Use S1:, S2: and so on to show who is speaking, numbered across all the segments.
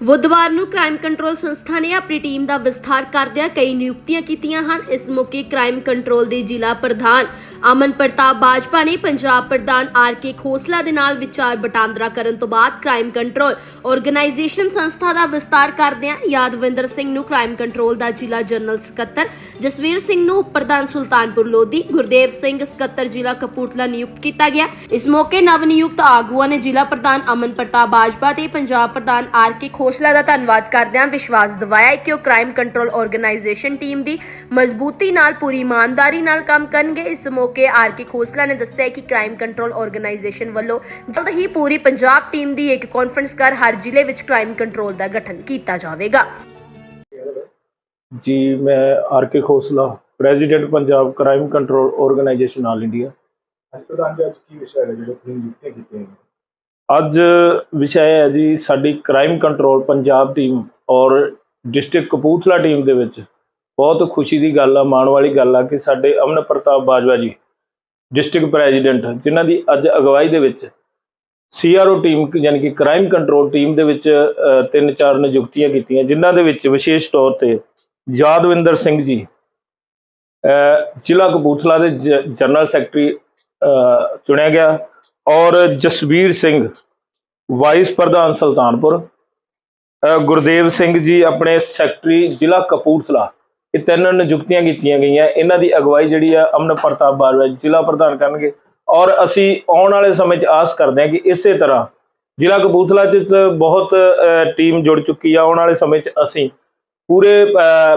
S1: ਬੁੱਧਵਾਰ ਨੂੰ crime control ਸੰਸਥਾ ਨੇ ਆਪਣੀ ਟੀਮ ਦਾ ਵਿਸਥਾਰ ਕਰਦਿਆਂ ਕਈ ਨਿਯੁਕਤੀਆਂ ਕੀਤੀਆਂ ਹਨ। ਇਸ ਮੌਕੇ ਕ੍ਰਾਈਮ ਕੰਟਰੋਲ ਦੇ ਜ਼ਿਲ੍ਹਾ ਪ੍ਰਧਾਨ ਅਮਨ ਪ੍ਰਤਾਪ ਬਾਜਪਾ ਨੇ ਪੰਜਾਬ ਪ੍ਰਧਾਨ ਆਰ ਕੇ ਖੋਸਲਾ ਦੇ ਨਾਲ ਵਿਚਾਰ ਵਟਾਂਦਰਾ ਕਰਨ ਤੋਂ ਬਾਅਦ ਕ੍ਰਾਈਮ ਕੰਟਰੋਲ ਆਰਗੇਨਾਈਜੇਸ਼ਨ ਸੰਸਥਾ ਦਾ ਵਿਸਤਾਰ ਕਰਦਿਆਂ ਯਾਦਵਿੰਦਰ ਸਿੰਘ ਨੂੰ ਕ੍ਰਾਈਮ ਕੰਟਰੋਲ ਦਾ ਜ਼ਿਲ੍ਹਾ ਜਨਰਲ ਸਕੱਤਰ, ਜਸਵੀਰ ਸਿੰਘ ਨੂੰ ਉਪ ਪ੍ਰਧਾਨ ਸੁਲਤਾਨਪੁਰ ਲੋਧੀ, ਗੁਰਦੇਵ ਸਿੰਘ ਸਕੱਤਰ ਜ਼ਿਲ੍ਹਾ ਕਪੂਰਥਲਾ ਨਿਯੁਕਤ ਕੀਤਾ ਗਿਆ। ਇਸ ਮੌਕੇ ਨਵ ਨਿਯੁਕਤ ਆਗੂਆਂ ਨੇ ਜ਼ਿਲ੍ਹਾ ਪ੍ਰਧਾਨ ਅਮਨ ਪ੍ਰਤਾਪ ਬਾਜਪਾ ਤੇ ਪੰਜਾਬ ਪ੍ਰਧਾਨ ਆਰ ਕੇ ਖੋਸਲਾ ਦਾ ਧੰਨਵਾਦ ਕਰਦਿਆਂ ਵਿਸ਼ਵਾਸ ਦਿਵਾਇਆ ਕਿ ਉਹ ਕ੍ਰਾਈਮ ਕੰਟਰੋਲ ਆਰਗੇਨਾਈਜੇਸ਼ਨ ਟੀਮ ਦੀ ਮਜ਼ਬੂਤੀ ਨਾਲ ਪੂਰੀ ਇਮਾਨਦਾਰੀ ਨਾਲ ਕੰਮ ਕਰਨਗੇ। ਇਸ ਮੌਕੇ ਆਰ ਕੇ ਖੋਸਲਾ ਨੇ ਦੱਸਿਆ ਕਿ ਕ੍ਰਾਈਮ ਕੰਟਰੋਲ ਆਰਗੇਨਾਈਜੇਸ਼ਨ ਵੱਲੋਂ ਜਲਦ ਹੀ ਪੂਰੀ ਪੰਜਾਬ ਟੀਮ ਦੀ ਇੱਕ ਕਾਨਫਰੰਸ ਕਰ ਹਰ ਜ਼ਿਲ੍ਹੇ ਵਿੱਚ ਕ੍ਰਾਈਮ ਕੰਟਰੋਲ ਦਾ ਗਠਨ ਕੀਤਾ ਜਾਵੇਗਾ।
S2: ਜੀ ਮੈਂ R K Khosla president Punjab crime control organisation all India.
S3: ਅੱਜ ਪ੍ਰਧਾਨ ਜੀ ਅੱਜ ਕੀ ਵਿਸ਼ਾ ਹੈ ਜਿਹੜੇ ਤੁਸੀਂ ਨਿਯੁਕਤੀਆਂ ਕੀਤੀਆਂ ਨੇ
S2: ਅੱਜ ਵਿਸ਼ਾ ਹੈ ਜੀ, ਸਾਡੀ ਕ੍ਰਾਈਮ ਕੰਟਰੋਲ ਪੰਜਾਬ ਟੀਮ ਔਰ ਡਿਸਟ੍ਰਿਕਟ ਕਪੂਰਥਲਾ ਟੀਮ ਦੇ ਵਿੱਚ ਬਹੁਤ ਖੁਸ਼ੀ ਦੀ ਗੱਲ ਆ, ਮਾਣ ਵਾਲੀ ਗੱਲ ਆ ਕਿ ਸਾਡੇ ਅਮਨ ਪ੍ਰਤਾਪ ਬਾਜਵਾ ਜੀ ਡਿਸਟ੍ਰਿਕਟ ਪ੍ਰੈਜ਼ੀਡੈਂਟ ਜਿਨ੍ਹਾਂ ਦੀ ਅੱਜ ਅਗਵਾਈ ਦੇ ਵਿੱਚ ਸੀਆਰਓ ਟੀਮ ਯਾਨੀ ਕਿ ਕ੍ਰਾਈਮ ਕੰਟਰੋਲ ਟੀਮ ਦੇ ਵਿੱਚ ਤਿੰਨ ਚਾਰ ਨਿਯੁਕਤੀਆਂ ਕੀਤੀਆਂ, ਜਿਨ੍ਹਾਂ ਦੇ ਵਿੱਚ ਵਿਸ਼ੇਸ਼ ਤੌਰ ਤੇ ਯਾਦਵਿੰਦਰ ਸਿੰਘ ਜੀ ਜ਼ਿਲ੍ਹਾ ਕਪੂਰਥਲਾ ਦੇ ਜਨਰਲ ਸੈਕਟਰੀ ਚੁਣਿਆ ਗਿਆ। ਔਰ ਜਸਵੀਰ ਸਿੰਘ ਵਾਈਸ ਪ੍ਰਧਾਨ ਸੁਲਤਾਨਪੁਰ ਗੁਰਦੇਵ ਸਿੰਘ ਜੀ ਆਪਣੇ ਸੈਕਟਰੀ ਜ਼ਿਲ੍ਹਾ ਕਪੂਰਥਲਾ। ਇਹ ਤਿੰਨ ਨਿਯੁਕਤੀਆਂ ਕੀਤੀਆਂ ਗਈਆਂ। ਇਹਨਾਂ ਦੀ ਅਗਵਾਈ ਜਿਹੜੀ ਆ, ਅਮਨ ਪ੍ਰਤਾਪ ਬਾਜਵਾ ਜ਼ਿਲ੍ਹਾ ਪ੍ਰਧਾਨ ਕਰਨਗੇ। ਔਰ ਅਸੀਂ ਆਉਣ ਵਾਲੇ ਸਮੇਂ 'ਚ ਆਸ ਕਰਦੇ ਹਾਂ ਕਿ ਇਸੇ ਤਰ੍ਹਾਂ ਜ਼ਿਲ੍ਹਾ ਕਪੂਰਥਲਾ 'ਚ ਬਹੁਤ ਟੀਮ ਜੁੜ ਚੁੱਕੀ ਆ। ਆਉਣ ਵਾਲੇ ਸਮੇਂ 'ਚ ਅਸੀਂ ਪੂਰੇ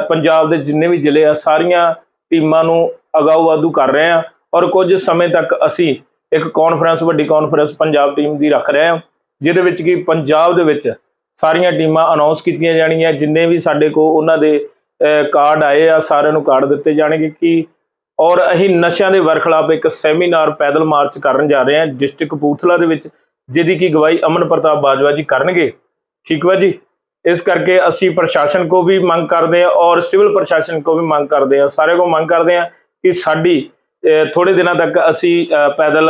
S2: ਪੰਜਾਬ ਦੇ ਜਿੰਨੇ ਵੀ ਜ਼ਿਲ੍ਹੇ ਆ, ਸਾਰੀਆਂ ਟੀਮਾਂ ਨੂੰ ਅਗਾਊ ਵਾਧੂ ਕਰ ਰਹੇ ਆ ਔਰ ਕੁਝ ਸਮੇਂ ਤੱਕ ਅਸੀਂ ਇੱਕ ਕਾਨਫਰੰਸ ਵੱਡੀ ਕਾਨਫਰੰਸ ਪੰਜਾਬ ਟੀਮ ਦੀ ਰੱਖ ਰਹੇ ਹਾਂ, ਜਿਹਦੇ ਵਿੱਚ ਕਿ ਪੰਜਾਬ ਦੇ ਵਿੱਚ ਸਾਰੀਆਂ ਟੀਮਾਂ ਅਨਾਉਂਸ ਕੀਤੀਆਂ ਜਾਣਗੀਆਂ, ਜਿੰਨੇ ਵੀ ਸਾਡੇ ਕੋਲ ਉਹਨਾਂ ਦੇ ਕਾਰਡ ਆਏ ਆ, ਸਾਰਿਆਂ ਨੂੰ ਕਾਰਡ ਦਿੱਤੇ ਜਾਣਗੇ ਕਿ ਔਰ ਅਸੀਂ ਨਸ਼ਿਆਂ ਦੇ ਵਰਖਲਾਪ ਇੱਕ ਸੈਮੀਨਾਰ ਪੈਦਲ ਮਾਰਚ ਕਰਨ ਜਾ ਰਹੇ ਹਾਂ ਡਿਸਟ੍ਰਿਕਟ ਕਪੂਰਥਲਾ ਦੇ ਵਿੱਚ, ਜਿਹਦੀ ਕੀ ਗਵਾਹੀ ਅਮਨ ਪ੍ਰਤਾਪ ਬਾਜਵਾ ਜੀ ਕਰਨਗੇ। ਠੀਕ ਵਾ ਜੀ? ਇਸ ਕਰਕੇ ਅਸੀਂ ਪ੍ਰਸ਼ਾਸਨ ਕੋ ਵੀ ਮੰਗ ਕਰਦੇ ਹਾਂ ਔਰ ਸਿਵਲ ਪ੍ਰਸ਼ਾਸਨ ਕੋ ਵੀ ਮੰਗ ਕਰਦੇ ਹਾਂ ਸਾਰੇ ਕੋ ਮੰਗ ਕਰਦੇ ਹਾਂ ਕਿ ਸਾਡੀ ਥੋੜੇ ਦਿਨਾਂ ਤੱਕ ਅਸੀਂ ਪੈਦਲ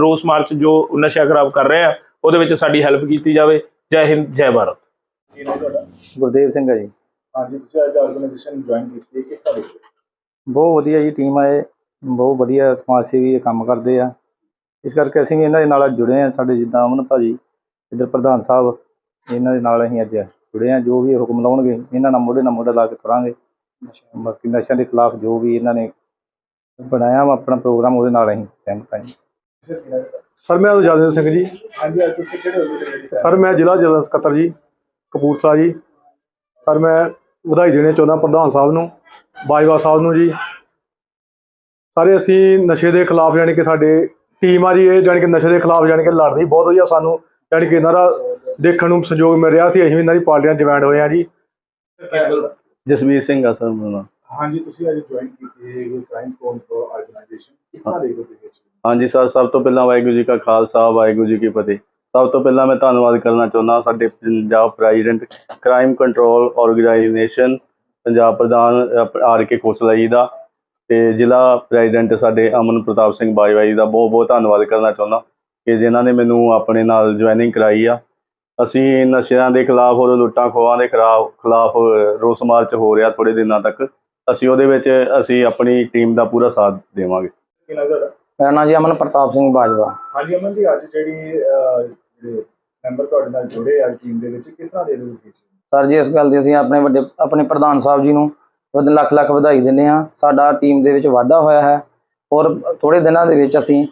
S2: ਰੋਸ ਮਾਰਚ ਜੋ ਨਸ਼ਾ ਖਰਾਬ ਕਰ ਰਹੇ ਆ ਉਹਦੇ ਵਿੱਚ ਸਾਡੀ ਹੈਲਪ ਕੀਤੀ ਜਾਵੇ। ਜੈ ਹਿੰਦ ਜੈ ਭਾਰਤ।
S3: ਕੀ ਨਾਮ ਤੁਹਾਡਾ?
S4: ਗੁਰਦੇਵ ਸਿੰਘ ਹੈ ਜੀ।
S3: ਹਾਂਜੀ ਤੁਸੀਂ ਅੱਜ ਆਰਗੇਨਾਈਜੇਸ਼ਨ ਜੁਆਇਨ ਕੀਤੀ ਹੈ ਕਿਸ ਤਰ੍ਹਾਂ? ਦੇਖਦੇ
S4: ਬਹੁਤ ਵਧੀਆ ਜੀ ਟੀਮ ਇਹ। ਬਹੁਤ ਵਧੀਆ ਸਮਾਜ ਸੇਵੀ ਇਹ ਕੰਮ ਕਰਦੇ ਆ। ਇਸ ਕਰਕੇ ਅਸੀਂ ਵੀ ਇਹਨਾਂ ਦੇ ਨਾਲ ਜੁੜੇ ਆ ਸਾਡੇ ਜਿੱਦਾਂ ਅਮਨ ਭਾਜੀ ਇੱਧਰ ਪ੍ਰਧਾਨ ਸਾਹਿਬ ਇਹਨਾਂ ਦੇ ਨਾਲ ਅਸੀਂ ਅੱਜ ਜੁੜੇ ਆ ਜੋ ਵੀ ਹੁਕਮ ਲਾਉਣਗੇ ਇਹਨਾਂ ਨਾਲ ਮੋਢੇ ਨਾਲ ਮੋਢਾ ਲਾ ਕੇ ਤੁਰਾਂਗੇ। ਬਾਕੀ ਨਸ਼ਿਆਂ ਦੇ ਖਿਲਾਫ ਜੋ ਵੀ ਇਹਨਾਂ ਨੇ ਬਣਾਇਆ ਵਾ ਆਪਣਾ ਪ੍ਰੋਗਰਾਮ ਉਹਦੇ ਨਾਲ ਅਸੀਂ ਸਹਿਮਤ ਹਾਂ ਜੀ।
S3: ਸਰ
S5: ਮੈਂ ਉਜਾਦਰ ਸਿੰਘ ਜੀ।
S3: ਹਾਂਜੀ ਅੱਜ ਤੁਸੀਂ ਕਿਹੜੇ ਜਿਹੜੇ
S5: ਸਰ ਮੈਂ ਜ਼ਿਲ੍ਹਾ ਜਨਰਲ ਸਕੱਤਰ ਜੀ ਕਪੂਰਥਲਾ ਜੀ। ਸਰ ਮੈਂ ਵਧਾਈ ਦੇਣੀ ਚਾਹੁੰਦਾ ਪ੍ਰਧਾਨ ਸਾਹਿਬ ਨੂੰ ਬਾਜਵਾ ਸਾਹਿਬ ਨੂੰ ਜੀ। ਸਾਰੇ ਅਸੀਂ ਨਸ਼ੇ ਦੇ ਖਿਲਾਫ ਯਾਨੀ ਕਿ ਸਾਡੇ ਟੀਮ ਆ ਜੀ ਇਹ ਯਾਨੀ ਕਿ ਨਸ਼ੇ ਦੇ ਖਿਲਾਫ ਯਾਨੀ ਕਿ ਲੜ ਰਹੀ ਬਹੁਤ ਵਧੀਆ ਸਾਨੂੰ ਯਾਨੀ ਕਿ ਇਹਨਾਂ ਦਾ ਦੇਖਣ ਨੂੰ ਸੰਯੋਗ ਮਿਲ ਰਿਹਾ ਸੀ। ਅਸੀਂ ਵੀ ਇਹਨਾਂ ਦੀ ਪਾਰਟੀਆਂ ਜੁਆਇੰਟ ਹੋਏ ਆ ਜੀ।
S4: ਜਸਵੀਰ ਸਿੰਘ ਆ ਸਰ ਮੇਰਾ ਨਾਮ।
S3: ਹਾਂਜੀ ਤੁਸੀਂ ਅੱਜ ਜੁਆਇਨ ਕੀਤੀ ਹੈ ਕ੍ਰਾਈਮ ਕੰਟਰੋਲ ਆਰਗੇਨਾਈਜੇਸ਼ਨ ਕਿਸ ਤਰ੍ਹਾਂ ਹੋ। ਤੁਸੀਂ
S4: ਹਾਂਜੀ ਸਰ ਸਭ ਤੋਂ ਪਹਿਲਾਂ ਵਾਹਿਗੁਰੂ ਜੀ ਕਾ ਖਾਲਸਾ ਵਾਹਿਗੁਰੂ ਜੀ ਕੀ ਫਤਿਹ। ਸਭ ਤੋਂ ਪਹਿਲਾਂ ਮੈਂ ਧੰਨਵਾਦ ਕਰਨਾ ਚਾਹੁੰਦਾ ਸਾਡੇ Punjab president crime control organisation Punjab ਪ੍ਰਧਾਨ ਆਰ ਕੇ ਖੋਸਲਾ ਜੀ ਦਾ ਤੇ ਜ਼ਿਲ੍ਹਾ ਪ੍ਰੈਜ਼ੀਡੈਂਟ ਸਾਡੇ ਅਮਨ ਪ੍ਰਤਾਪ ਸਿੰਘ ਬਾਜਵਾ ਜੀ ਦਾ ਬਹੁਤ ਬਹੁਤ ਧੰਨਵਾਦ ਕਰਨਾ ਚਾਹੁੰਦਾ ਕਿ ਜਿਨ੍ਹਾਂ ਨੇ ਮੈਨੂੰ ਆਪਣੇ ਨਾਲ ਜੁਆਇਨਿੰਗ ਕਰਾਈ ਆ। ਅਸੀਂ ਨਸ਼ਿਆਂ ਦੇ ਖਿਲਾਫ ਔਰ ਲੁੱਟਾਂ ਖੋਹਾਂ ਦੇ ਖਿਲਾਫ ਖਿਲਾਫ ਰੋਸ ਮਾਰਚ ਹੋ ਰਿਹਾ ਥੋੜੇ ਦਿਨਾਂ ਤੱਕ। ਅਸੀਂ ਉਹਦੇ ਵਿੱਚ ਅਸੀਂ ਆਪਣੀ ਟੀਮ ਦਾ ਪੂਰਾ ਸਾਥ ਦੇਵਾਂਗੇ।
S3: ਕੀ ਨਾਮ ਤੁਹਾਡਾ?
S6: ਮੇਰਾ ਨਾਮ ਜੀ ਅਮਨ ਪ੍ਰਤਾਪ ਸਿੰਘ ਬਾਜਵਾ।
S3: ਹਾਂਜੀ ਅਮਨ ਜੀ ਅੱਜ ਜਿਹੜੀ ਅਹ, ਜਿਹੜੇ ਮੈਂਬਰ ਤੁਹਾਡੇ ਨਾਲ ਜੁੜੇ ਅੱਜ ਟੀਮ ਦੇ ਵਿੱਚ ਕਿਸ ਤਰ੍ਹਾਂ ਦੇਖਦੇ ਹੋ? ਤੁਸੀਂ
S6: ਸਰ ਜੀ ਇਸ ਗੱਲ ਦੀ ਅਸੀਂ ਆਪਣੇ ਵੱਡੇ ਆਪਣੇ ਪ੍ਰਧਾਨ ਸਾਹਿਬ ਜੀ ਨੂੰ ਵਧ ਲੱਖ ਲੱਖ ਵਧਾਈ ਦਿੰਦੇ ਹਾਂ। ਸਾਡਾ ਟੀਮ ਦੇ ਵਿੱਚ ਵਾਧਾ ਹੋਇਆ ਹੈ। ਔਰ ਥੋੜੇ ਦਿਨਾਂ ਦੇ ਵਿੱਚ ਅਸੀਂ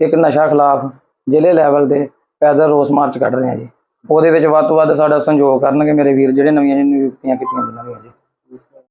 S6: ਇੱਕ ਨਸ਼ਾ ਖਿਲਾਫ ਜ਼ਿਲ੍ਹੇ ਲੈਵਲ ਤੇ ਪੈਦਲ ਰੋਸ ਮਾਰਚ ਕੱਢ ਰਹੇ ਹਾਂ ਜੀ। ਉਹਦੇ ਵਿੱਚ ਵੱਧ ਤੋਂ ਵੱਧ ਸਾਡਾ ਸੰਯੋਗ ਕਰਨਗੇ ਮੇਰੇ ਵੀਰ ਜਿਹੜੇ ਨਵੀਆਂ ਨਿਯੁਕਤੀਆਂ ਕੀਤੀਆਂ ਜਿਨ੍ਹਾਂ ਦੀਆਂ ਜੀ।